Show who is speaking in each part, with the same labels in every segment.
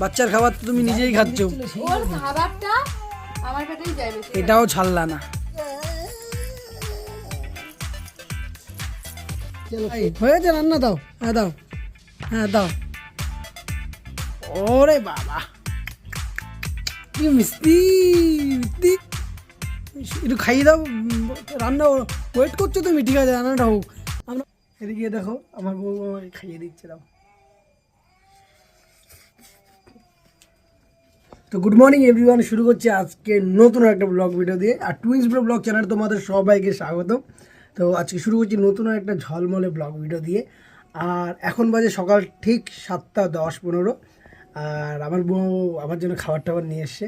Speaker 1: বাচ্চার খাবার তো তুমি নিজেই খাচ্ছ।
Speaker 2: ওর খাবারটা আমার পেটেই যায়
Speaker 1: এটাও ছাড়লা না। এই, হয়ে গেছে রান্না দাও। হ্যাঁ দাও। হ্যাঁ দাও। ওরে বাবা। কি মিষ্টি মিষ্টি। একটু খাইয়ে দাও। রান্না ওয়েট করছ তুমি ঠিক আছে রান্নাটা হোক। আমরা এদিকে দেখো আমার বউ খাইয়ে দিচ্ছে দাও। তো গুড মর্নিং এভরিওয়ান শুরু করছি আজকে নতুন একটা ব্লগ ভিডিও দিয়ে। আর টুইন্স ব্রো ব্লগ চ্যানেল তোমাদের সবাইকে স্বাগতম। তো আজকে শুরু করছি নতুন একটা ঝলমলে ব্লগ ভিডিও দিয়ে। আর এখন বাজে সকাল ঠিক সাতটা দশ পনেরো। আর আমার বউ আমার জন্য খাবার টাবার নিয়ে এসছে।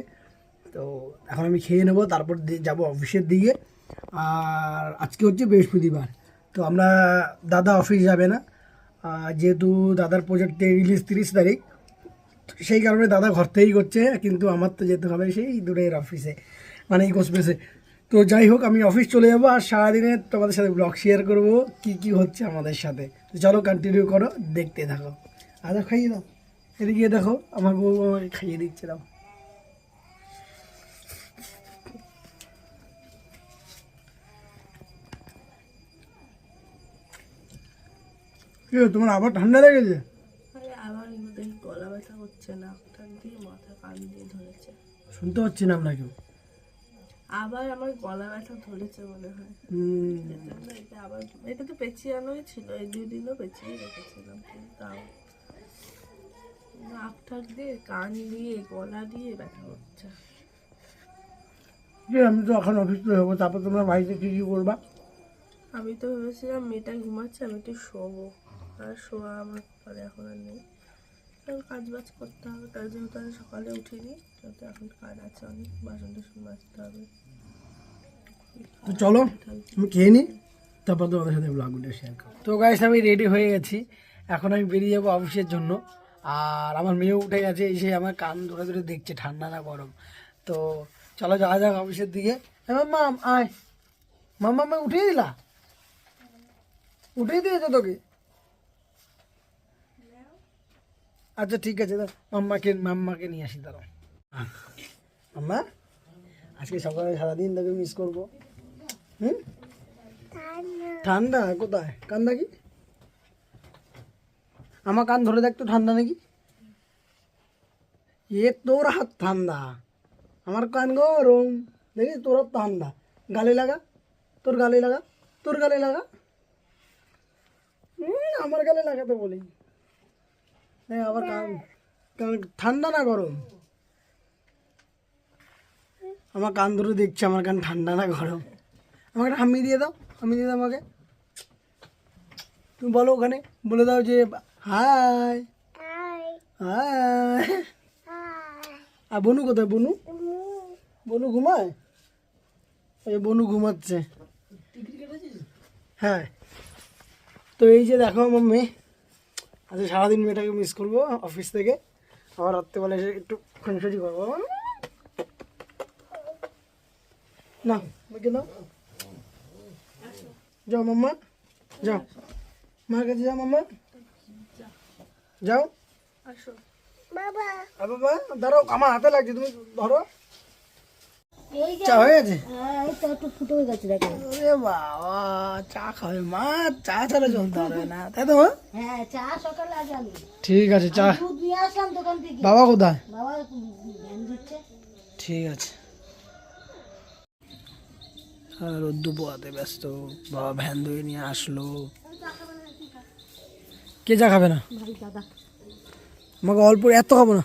Speaker 1: তো এখন আমি খেয়ে নেব, তারপর যাব অফিসের দিকে। আর আজকে হচ্ছে বৃহস্পতিবার। তো আমরা দাদা অফিস যাবে না। যেহেতু দাদার প্রজেক্টে রিলিজ তিরিশ তারিখ সেই কারণে দাদা ঘর থেকেই করছে, কিন্তু আমার তো যেতে হবে সেই দূরের অফিসে মানে ইকো স্পেসে তো যাই হোক, আমি অফিস চলে যাব আর সারাদিনে তোমাদের সাথে ব্লগ শেয়ার করব, কি কি হচ্ছে আমাদের সাথে। চলো কন্টিনিউ করো, দেখতে থাকো। আদা খাইয়ে দাও। এদিকে দেখো, আমার বউ আমাকে খাইয়ে দিচ্ছে, দাও। তোমার আবার ঠান্ডা লেগেছে?
Speaker 3: ব্যথা হচ্ছে না ওটা দিয়ে মাথা কান দিয়ে ধরেছে।
Speaker 1: শুনতে পাচ্ছি না কেউ
Speaker 3: আবার আমার গলা ব্যথা ধরেছে মনে হয়।
Speaker 1: হুম,
Speaker 3: এটা আবার এটা তো পেঁচিয়ানোই ছিল এই দুই দিনও পেঁচিয়ে রেখেছিলাম কিন্তু তাও ঠাক দিয়ে কান দিয়ে গলা দিয়ে ব্যথা হচ্ছে।
Speaker 1: যে আমি তো এখন অফিস চলে যাব তারপর তোমরা বাড়িতে কী কী করবা?
Speaker 3: আমি তো ভেবেছিলাম মেয়েটা ঘুমাচ্ছে আমি একটু শোবো। আর শোয়া আমার পরে এখন আর নেই। কাজ বাজ করতে হবে তার যেহেতু আমি সকালে উঠিনি যেহেতু এখন কাজ আছে অনেক বাসন টাসন মাজতে হবে।
Speaker 1: তো চলো আমি খেয়ে নিই তারপর তোমাদের সাথে ব্লগ ভিডিও শেয়ার করো তো গাইস আমি রেডি হয়ে গেছি। এখন আমি বেরিয়ে যাব অফিসের জন্য। আর আমার মেয়ে উঠে গেছে এসে আমার কান ধরে ধরে দেখছে ঠান্ডা না গরম। তো চলো যাওয়া যাক অফিসের দিকে। মাম্মা আয়। মাম্মা আমি উঠিয়ে দিলা? উঠিয়ে দিয়েছ তোকে? আচ্ছা ঠিক আছে মাম্মাকে মাম্মাকে নিয়ে আসি দাঁড়াও। মাম্মা আজকে সকালে সারাদিন তোকে মিস করব। হুম? ঠান্ডা। কোথায়? কান্দা কি? আমার কান ধরে দেখতো ঠান্ডা নাকি? এ তোর হাত ঠান্ডা। আমার কান গরম। দেখি তোর হাত ঠান্ডা। গালে লাগা? তোর গালে লাগা? তোর গালে লাগা? আমার গালে লাগাতে বলি আবার ঠান্ডা না গরম? আমার কান ধরে দেখছে আমার কান ঠান্ডা না গরম। আমাকে একটা হামি দিয়ে দাও হামি দিয়ে দাও আমাকে। তুমি বলো ওখানে বলে দাও যে হাই। হাই। আর বনু কোথায় বনু? বনু। ঘুমায়? এই বনু ঘুমাচ্ছে। হ্যাঁ। তো এই যে দেখো আমার মেয়ে। আজকে সারাদিন মেয়েটাকে মিস করব অফিস থেকে। আবার রাত্রেবেলা এসে একটু খুনসুটি করব। না দাও যাও মাম্মা যাও। মার কাছে যাও মাম্মা। যাও। বাবা দাঁড়াও আমার হাতে লাগছে তুমি ধরো। চা হয়ে গেছে?
Speaker 2: এই একটু ফুটে হয়ে গেছে দেখো
Speaker 1: আরে বাবা চা খাবে মা চা ছাড়া চলতে পারবে না তাই তো
Speaker 2: হ্যাঁ চা সকালে আগে আমি।
Speaker 1: ঠিক আছে চা।
Speaker 2: দুধ নিয়ে আসলাম দোকান থেকে।
Speaker 1: বাবা কোথায়?
Speaker 2: বাবা
Speaker 1: ঠিক আছে। আর রোদ্দু পোয়াতে ব্যস্ত বাবা ভ্যান ধুয়ে নিয়ে আসলো। কে চা খাবে না? আমাকে অল্প এত খাব না।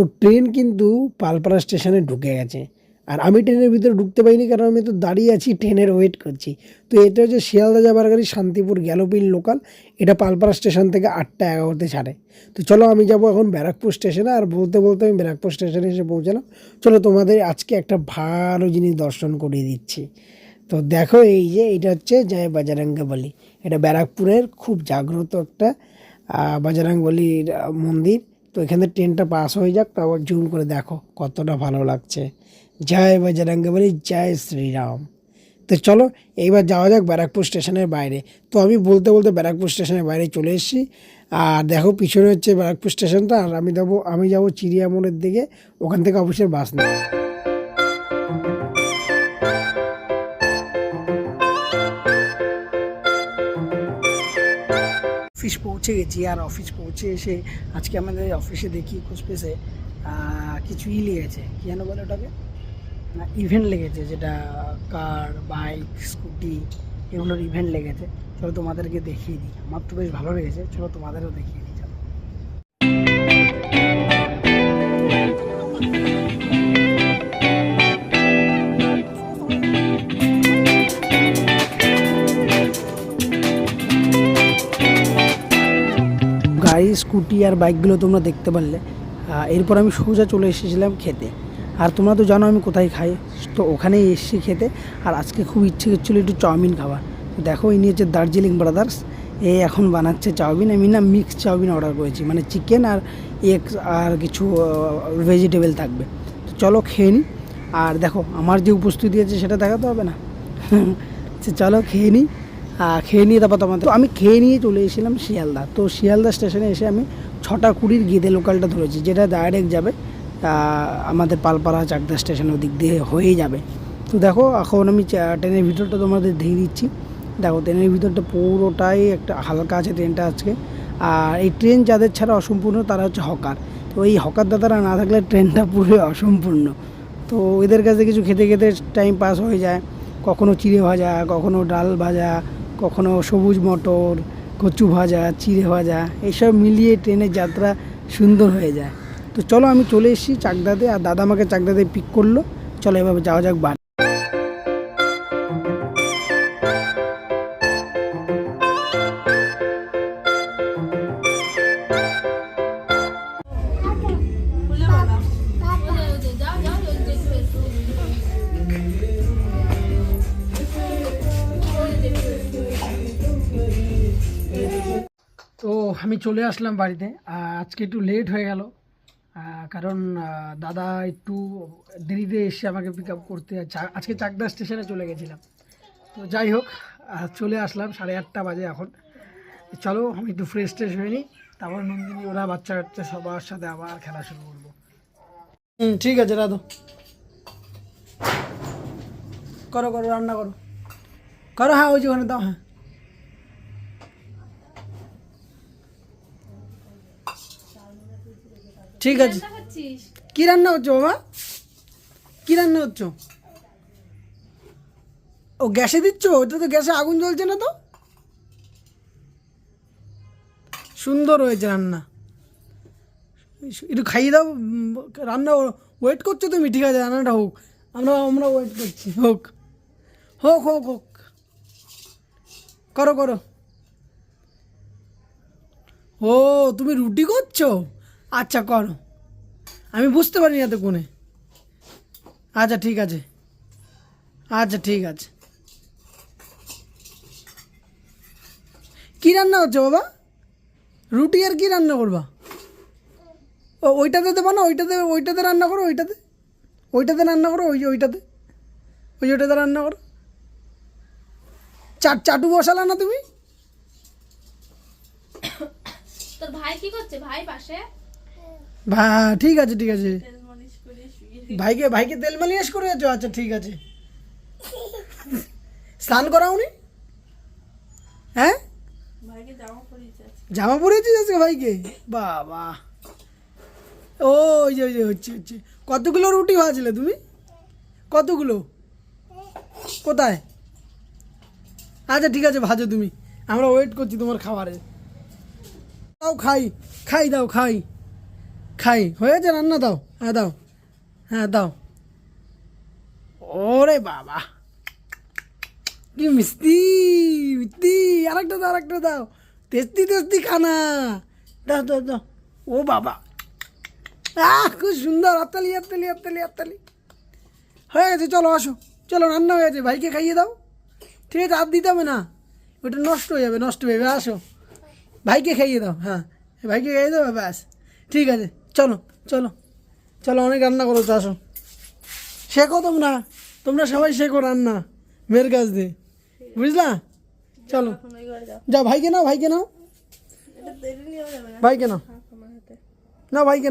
Speaker 1: তো ট্রেন কিন্তু পালপাড়া স্টেশনে ঢুকে গেছে। আর আমি ট্রেনের ভিতরে ঢুকতে পারিনি কারণ আমি তো দাঁড়িয়ে আছি ট্রেনের ওয়েট করছি। তো এটা হচ্ছে শিয়ালদা যাবার গাড়ি শান্তিপুর গ্যালোপিন লোকাল এটা পালপাড়া স্টেশন থেকে আটটা এগারোতে ছাড়ে। তো চলো আমি যাব এখন ব্যারাকপুর স্টেশনে আর বলতে বলতে আমি ব্যারাকপুর স্টেশনে এসে পৌঁছালাম। চলো তোমাদের আজকে একটা ভালো জিনিস দর্শন করিয়ে দিচ্ছি। তো দেখো এই যে এটা হচ্ছে জয় বাজারাঙ্গা বলি এটা ব্যারাকপুরের খুব জাগ্রত একটা আহ, বাজারাঙ্গবলির মন্দির। তো এখানে ট্রেনটা পাস হয়ে যাক তারপর জুম করে দেখো কতটা ভালো লাগছে। জয় বজরঙ্গবলী জয় শ্রীরাম। তো চলো, এইবার যাওয়া যাক ব্যারাকপুর স্টেশনের বাইরে। তো আমি বলতে বলতে ব্যারাকপুর স্টেশনের বাইরে চলে এসেছি। আর দেখো, পিছনে হচ্ছে ব্যারাকপুর স্টেশনটা, আর আমি যাব আমি যাব চিড়িয়া মোড়ের দিকে। ওখান থেকে অফিসের বাস নেব। অফিস পৌঁছে গেছি, আর অফিস পৌঁছে এসে আজকে আমাদের অফিসে দেখি কুসপেসে কিছু ই লেগেছে। কী যেন বলে ওটাকে? না ইভেন্ট লেগেছে, যেটা কার বাইক স্কুটি এগুলোর ইভেন্ট লেগেছে। চলো তোমাদেরকে দেখিয়ে দিই। আমার তো বেশ ভালো লেগেছে। চলো তোমাদেরও দেখিয়ে দিই, চলো। স্কুটি আর বাইকগুলো তোমরা দেখতে পারলে। এরপর আমি সোজা চলে এসেছিলাম খেতে। আর তোমরা তো জানো আমি কোথায় খাই, তো ওখানেই এসেছি খেতে। আর আজকে খুব ইচ্ছে করছিল একটু চাউমিন খাবার। দেখো, ইনি হচ্ছে দার্জিলিং ব্রাদার্স। এ এখন বানাচ্ছে চাউমিন। আমি না মিক্স চাউমিন অর্ডার করেছি। মানে চিকেন আর এগ আর কিছু ভেজিটেবল থাকবে। তো চলো খেয়ে নিই আর দেখো, আমার যে উপস্থিতি আছে সেটা দেখাতে হবে না। চলো খেয়ে নিই খেয়ে নিয়ে তারপর তোমাদের আমি খেয়ে নিয়ে চলে এসেছিলাম শিয়ালদা। তো শিয়ালদা স্টেশনে এসে আমি ছটা কুড়ির গেদে লোকালটা ধরেছি, যেটা ডাইরেক্ট যাবে আমাদের পালপাড়া চাকদা স্টেশন ওদিক দিয়ে হয়ে যাবে। তো দেখো, এখন আমি ট্রেনের ভিতরটা তোমাদের দিয়ে দিচ্ছি। দেখো, ট্রেনের ভিতরটা পুরোটাই একটা হালকা আছে ট্রেনটা আজকে। আর এই ট্রেন যাদের ছাড়া অসম্পূর্ণ, তারা হচ্ছে হকার। তো এই হকার দাদারা না থাকলে ট্রেনটা পুরো অসম্পূর্ণ। তো এদের কাছে কিছু খেতে খেতে টাইম পাস হয়ে যায়, কখনো চিড়ে ভাজা, কখনো ডাল ভাজা কখনো সবুজ মটর, কচু ভাজা, চিড়ে ভাজা, এইসব মিলিয়ে ট্রেনের যাত্রা সুন্দর হয়ে যায়। তো চলো আমি চলে এসেছি চাকদাতে, আর দাদা আমাকে চাকদাতে পিক করল। চলো এভাবে যাওয়া যাক বাড়ি। আমি চলে আসলাম বাড়িতে। আজকে একটু লেট হয়ে গেল। কারণ দাদা একটু দেরিতে এসে আমাকে পিক আপ করতে আজকে চাকদা স্টেশনে চলে গেছিলাম। তো যাই হোক চলে আসলাম, সাড়ে আটটা বাজে এখন। চলো, আমি একটু ফ্রেশ ট্রেশ হয়ে নিই, তারপর নন্দিনী ওরা বাচ্চা কাচ্চা সবার সাথে আবার খেলা শুরু করব। হুম, ঠিক আছে, রাধো। করো করো, রান্না করো। করো হ্যাঁ ওই যে ওখানে দাও হ্যাঁ। ঠিক আছে। কি রান্না হচ্ছে বাবা? কি রান্না হচ্ছে ও গ্যাসে দিচ্ছ? ওটা তো গ্যাসে আগুন জ্বলছে না তো? সুন্দর হয়েছে রান্না। একটু খাইয়ে দাও রান্না ওয়েট করছ তুমি ঠিক আছে রান্নাটা হোক। আমরা আমরা ওয়েট করছি হোক। হোক হোক হোক। করো করো। ও তুমি রুটি করছ? আচ্ছা করো। আমি বুঝতে পারিনি এত কোণে আচ্ছা ঠিক আছে। আচ্ছা ঠিক আছে। কি রান্না হচ্ছে বাবা? রুটি আর কি রান্না করবা? ও, ওইটাতে দেবো না ওইটাতে ওইটাতে রান্না করো, ওইটাতে। ওইটাতে রান্না করো, ওই ওইটাতে। ওই ওইটাতে রান্না করো। চাট, চাটু বসালা না তুমি?
Speaker 2: তোর ভাই কি করছে? ভাই পাশে?
Speaker 1: ঠিক আছে ঠিক আছে। ভাইকে ভাইকে তেল মালিশ করে আছো আচ্ছা ঠিক আছে। স্নান হ্যাঁ?
Speaker 3: ভাইকে জামা পরিয়েছে
Speaker 1: জামা পরেছিস আজকে ভাইকে? বাবা। ও ওই যে ওই যে হচ্ছে হচ্ছে। কতগুলো রুটি ভাজলে তুমি? কতগুলো? কোথায়? আচ্ছা ঠিক আছে ভাজো তুমি। আমরা ওয়েট করছি তোমার খাবারে। দাও খাই খাই দাও খাই। খাই। হয়েছে রান্না দাও। হ্যাঁ দাও। হ্যাঁ দাও। ওরে বাবা। কি মিষ্টি মিষ্টি। আরেকটা দাও আরেকটা দাও। তেস্তি তেস্তি খানা। দাও দাও দাও। ও বাবা। আহ, খুব সুন্দর। হাততালি হাততালি হাততালি হাততালি। হয়ে গেছে, চলো, আসো। চলো, রান্না হয়ে গেছে। ভাইকে খাইয়ে দাও। ঠিক আছে, আর দিতে হবে না। ওটা নষ্ট হয়ে যাবে, নষ্ট হয়ে যাবে। আসো। ভাইকে খাইয়ে দাও। হ্যাঁ ভাইকে খাইয়ে দাও, ব্যাস। ঠিক আছে। চলো চলো চলো অনেক রান্না করো আসো। শেখো তোমরা তোমরা সবাই শেখো রান্না মেয়ের কাছ দিয়ে। বুঝলা? চলো। যা ভাইকে নাও ভাইকে নাও।
Speaker 3: এটা দেরি না
Speaker 1: ভাইকে নাও। না ভাইকে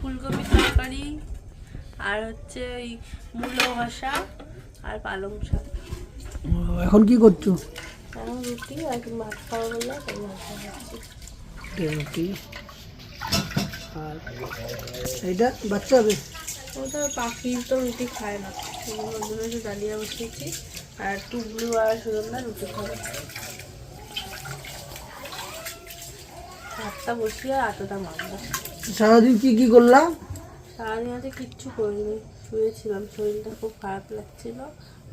Speaker 3: ফুলকপি তরকারি আর হচ্ছে ওই মূলো ভাষা আর পালং শাক।
Speaker 1: এখন কি করছ?
Speaker 3: রুটি আর মাছ খাওয়া
Speaker 1: রুটি। আর এইটা বাচ্চাদের
Speaker 3: ওটা পাখি তো রুটি খায় না। ওর জন্য একটু ডালিয়া বসিয়েছি। আর টুবলু আর সুগন্ধা রুটি খাবে। ভাতটা বসিয়ে আটোটা মারবো
Speaker 1: সারাদিন কি কি করলাম?
Speaker 3: সারাদিন আজকে কিচ্ছু করিনি। শুয়েছিলাম শরীরটা খুব খারাপ লাগছিল।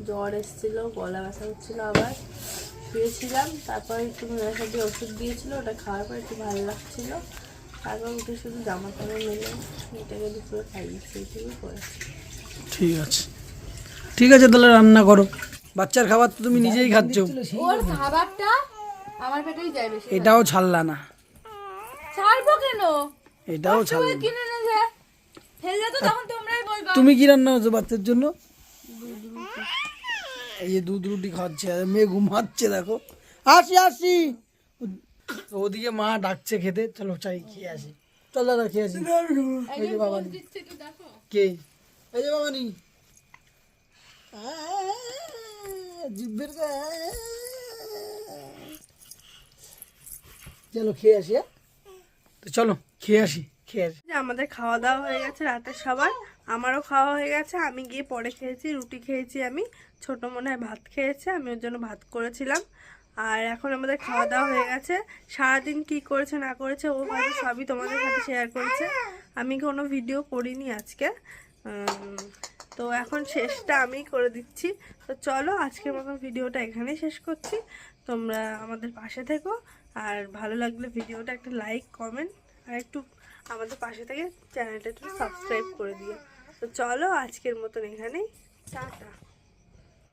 Speaker 3: জ্বর এসেছিল গলা ব্যথা হচ্ছিল আবার। শুয়েছিলাম তারপর একটু মেয়ের সাথে ওষুধ দিয়েছিল ওটা খাওয়ার পর একটু ভালো লাগছিল। উঠে শুধু জামা কাপড় মেলে এটাকে দুপুরে খাইয়েছি এইটুকুই করেছি
Speaker 1: ঠিক আছে। ঠিক আছে তাহলে রান্না করো। বাচ্চার খাবার তো তুমি নিজেই খাচ্ছ।
Speaker 2: ওর খাবারটা আমার পেটেই যায় বেশি
Speaker 1: এটাও ছাড়লা না।
Speaker 2: ছাড়বো কেন?
Speaker 1: এটাও ছাড়লা।
Speaker 2: কিনে ফেললে তো তখন তোমরাই বলবা।
Speaker 1: তুমি কি রান্না হচ্ছে বাচ্চার জন্য? এই যে দুধ রুটি খাচ্ছে আর মেয়ে ঘুমাচ্ছে দেখো। আসি আসি। ওদিকে মা ডাকছে খেতে। চলো চাই, খেয়ে আসি। চল দাদা, খেয়ে আসি। এই যে বাবা কে? এই যে বাবা নি। জিব্বের চলো, খেয়ে আসি হ্যাঁ? তো চলো, খেয়ে আসি খেয়ে আসি।
Speaker 3: আমাদের খাওয়া দাওয়া হয়ে গেছে রাতের সবার আমারও খাওয়া হয়ে গেছে। আমি গিয়ে পরে খেয়েছি, রুটি খেয়েছি আমি। ছোট মনে হয় ভাত খেয়েছে। আমি ওর জন্য ভাত করেছিলাম। আর এখন আমাদের খাওয়া দাওয়া হয়ে গেছে। সারাদিন কি করেছে, না করেছে, ও হয়তো সবই তোমাদের সাথে শেয়ার করেছে। আমি কোনো ভিডিও করিনি আজকে। তো এখন শেষটা আমি করে দিচ্ছি। তো চলো আজকের মতন ভিডিওটা এখানেই শেষ করছি। তোমরা আমাদের পাশে থেকো। আর ভালো লাগলে ভিডিওটা একটা লাইক কমেন্ট আর একটু আমাদের পাশে থেকে চ্যানেলটা একটু সাবস্ক্রাইব করে দিও। তো চলো আজকের মতন এখানেই। টাটা।